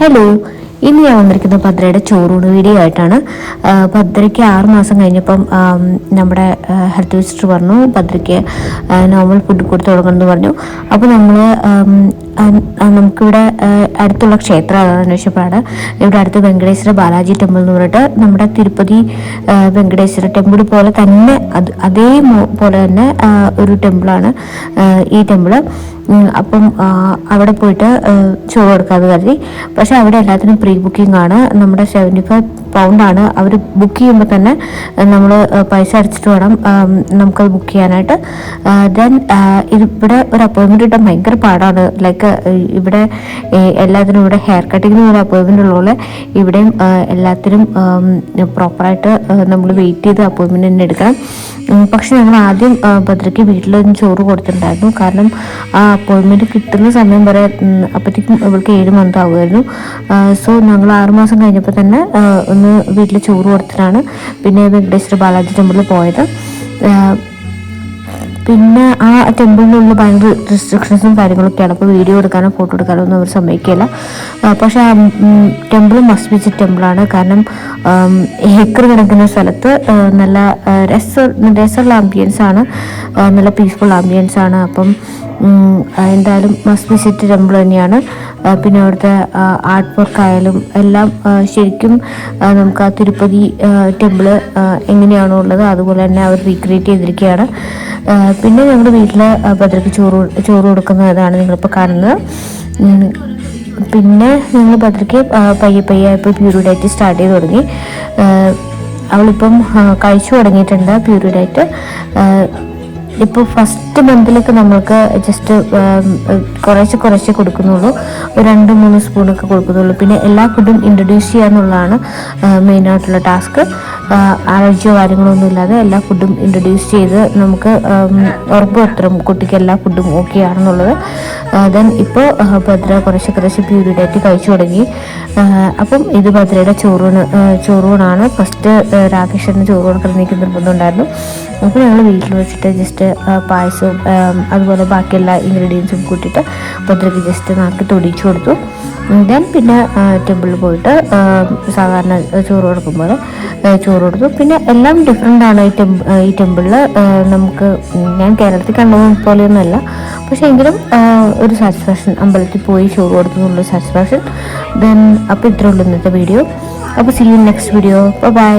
Hello ഇന്ന് ഞാൻ വന്നിരിക്കുന്ന ഭദ്രയുടെ ചോറൂണ് വീഡിയോ ആയിട്ടാണ്. ഭദ്രയ്ക്ക് ആറ് മാസം കഴിഞ്ഞപ്പം നമ്മുടെ ഹെൽത്ത് മിനിസ്റ്റർ പറഞ്ഞു ഭദ്രയ്ക്ക് നോർമൽ ഫുഡ് കൊടുത്തു തുടങ്ങണം എന്ന് പറഞ്ഞു അപ്പോൾ നമ്മൾ നമുക്കിവിടെ അടുത്തുള്ള ക്ഷേത്രം അതാണ് അന്വേഷിച്ചപ്പോഴാണ്. ഇവിടെ അടുത്ത് വെങ്കടേശ്വര ബാലാജി ടെമ്പിൾ എന്ന് പറഞ്ഞിട്ട് നമ്മുടെ തിരുപ്പതി വെങ്കടേശ്വര ടെമ്പിൾ പോലെ തന്നെ അത് അതേ പോലെ തന്നെ ഒരു ടെമ്പിളാണ് ഈ ടെമ്പിൾ അപ്പം അവിടെ പോയിട്ട് ചോറ് കൊടുക്കാതെ കരുതി. പക്ഷെ അവിടെ എല്ലാത്തിനും പ്രീ ബുക്കിംഗ് ആണ്. നമ്മുടെ സെവന്റി ഫൈവ് പൗണ്ടാണ് അവർ ബുക്ക് ചെയ്യുമ്പോൾ തന്നെ നമ്മൾ പൈസ അടച്ചിട്ട് വേണം നമുക്കത് ബുക്ക് ചെയ്യാനായിട്ട്. ദെൻ ഇവിടെ ഒരു അപ്പോയിൻമെന്റ് കിട്ടാൻ ഭയങ്കര പാടാണ്. ലൈക്ക് ഇവിടെ എല്ലാത്തിനും ഇവിടെ ഹെയർ കട്ടിങ്ങിന് ഒരു അപ്പോയിൻമെന്റ് ഉള്ളതുപോലെ ഇവിടെയും എല്ലാത്തിനും പ്രോപ്പറായിട്ട് നമ്മൾ വെയിറ്റ് ചെയ്ത് അപ്പോയിൻമെന്റ് തന്നെ എടുക്കണം. പക്ഷെ ഞങ്ങൾ ആദ്യം ഭദ്രയ്ക്ക് വീട്ടിൽ നിന്ന് ചോറ് കൊടുത്തിട്ടുണ്ടായിരുന്നു. കാരണം ആ അപ്പോയിൻമെന്റ് കിട്ടുന്ന സമയം വരെ അപ്പോഴത്തേക്കും ഇവൾക്ക് ഏഴ് മന്ത് ആവുമായിരുന്നു. സോ ഞങ്ങൾ ആറുമാസം കഴിഞ്ഞപ്പോൾ തന്നെ ഒന്ന് വീട്ടിൽ ചോറ് കൊടുത്തിട്ടാണ് പിന്നെ വെങ്കടേശ്വര ബാലാജി ടെമ്പിളിൽ പോയത്. പിന്നെ ആ ടെമ്പിളിലുള്ള ഭയങ്കര റെസ്ട്രിക്ഷൻസും കാര്യങ്ങളൊക്കെയാണ് അപ്പോൾ വീഡിയോ എടുക്കാനോ ഫോട്ടോ എടുക്കാനോ ഒന്നും അവർ സമ്മതിക്കില്ല പക്ഷേ ആ ടെമ്പിൾ മസ്റ്റ് ടെമ്പിളാണ് കാരണം ഏക്കർ കിടക്കുന്ന സ്ഥലത്ത് നല്ല രസ രസമുള്ള ആംബിയൻസ് ആണ്. നല്ല പീസ്ഫുൾ ആംബിയൻസ് ആണ്. അപ്പം എന്തായാലും മസ്റ്റ് വിസിറ്റ് ടെമ്പിൾ തന്നെയാണ്. പിന്നെ അവിടുത്തെ ആർട്ട് വർക്ക് ആയാലും എല്ലാം ശരിക്കും നമുക്ക് ആ തിരുപ്പതി ടെമ്പിൾ എങ്ങനെയാണോ ഉള്ളത് അതുപോലെ തന്നെ അവർ റീക്രിയേറ്റ് ചെയ്തിരിക്കുകയാണ് പിന്നെ ഞങ്ങളുടെ വീട്ടിൽ ഭദ്രയ്ക്ക് ചോറ് ചോറ് കൊടുക്കുന്നതാണ് നിങ്ങളിപ്പോൾ കാണുന്നത്. പിന്നെ ഞങ്ങൾ ഭദ്രയ്ക്ക് പയ്യെ പയ്യെ ഇപ്പോൾ പ്യൂരി ഡയറ്റ് സ്റ്റാർട്ട് ചെയ്ത് തുടങ്ങി. അവളിപ്പം കഴിച്ചു തുടങ്ങിയിട്ടുണ്ട് പ്യൂരി ഡയറ്റ് ഇപ്പോൾ ഫസ്റ്റ് മന്തിലൊക്കെ നമ്മൾക്ക് ജസ്റ്റ് കുറേശ്ശെ കുറേശ്ശെ കൊടുക്കുന്നുള്ളൂ. ഒരു രണ്ട് മൂന്ന് സ്പൂണൊക്കെ കൊടുക്കുന്നുള്ളൂ. പിന്നെ എല്ലാ ഫുഡും ഇൻട്രൊഡ്യൂസ് ചെയ്യുക എന്നുള്ളതാണ് മെയിനായിട്ടുള്ള ടാസ്ക് അലർജിയോ കാര്യങ്ങളൊന്നും ഇല്ലാതെ എല്ലാ ഫുഡും ഇൻട്രൊഡ്യൂസ് ചെയ്ത് നമുക്ക് ഉറപ്പുവരുത്തും ഉറപ്പ് കുട്ടിക്ക് എല്ലാ ഫുഡും ഓക്കെ ആണെന്നുള്ളത്. ദെൻ ഇപ്പോൾ ഭദ്ര കുറച്ച് കുറേശ്ശെ പ്യൂരിഡായിട്ട് കഴിച്ചു തുടങ്ങി. അപ്പം ഇത് ഭദ്രയുടെ ചോറൂണ് ചോറൂണാണ് ഫസ്റ്റ് രാകേഷന് ചോറ് എനിക്ക് നിർബന്ധമുണ്ടായിരുന്നു അപ്പോൾ ഞങ്ങൾ വീട്ടിൽ വെച്ചിട്ട് ജസ്റ്റ് പായസവും അതുപോലെ ബാക്കി എല്ലാ ഇൻഗ്രീഡിയൻസും കൂട്ടിയിട്ട് ഭദ്രയ്ക്ക് ജസ്റ്റ് നാക്കി തൊടിച്ചു കൊടുത്തു. ദെൻ പിന്നെ ടെമ്പിളിൽ പോയിട്ട് സാധാരണ ചോറ് കൊടുക്കുമ്പോൾ ചോറ് ടൂർ കൊടുത്തു. പിന്നെ എല്ലാം ഡിഫറെന്റ് ആണ് ഈ ടെമ്പ് ഈ ടെമ്പിളിൽ നമുക്ക് ഞാൻ കേരളത്തിൽ കണ്ടത് പോലെയൊന്നുമല്ല. പക്ഷെ എങ്കിലും ഒരു സാറ്റിസ്ഫാക്ഷൻ അമ്പലത്തിൽ പോയി ഷോ കൊടുത്തു എന്നുള്ളൊരു സാറ്റിസ്ഫാക്ഷൻ ദെൻ അപ്പോൾ ഇത്രേ ഉള്ളൂ ഇന്നത്തെ വീഡിയോ അപ്പോൾ സി യു നെക്സ്റ്റ് വീഡിയോ അപ്പോൾ ബൈ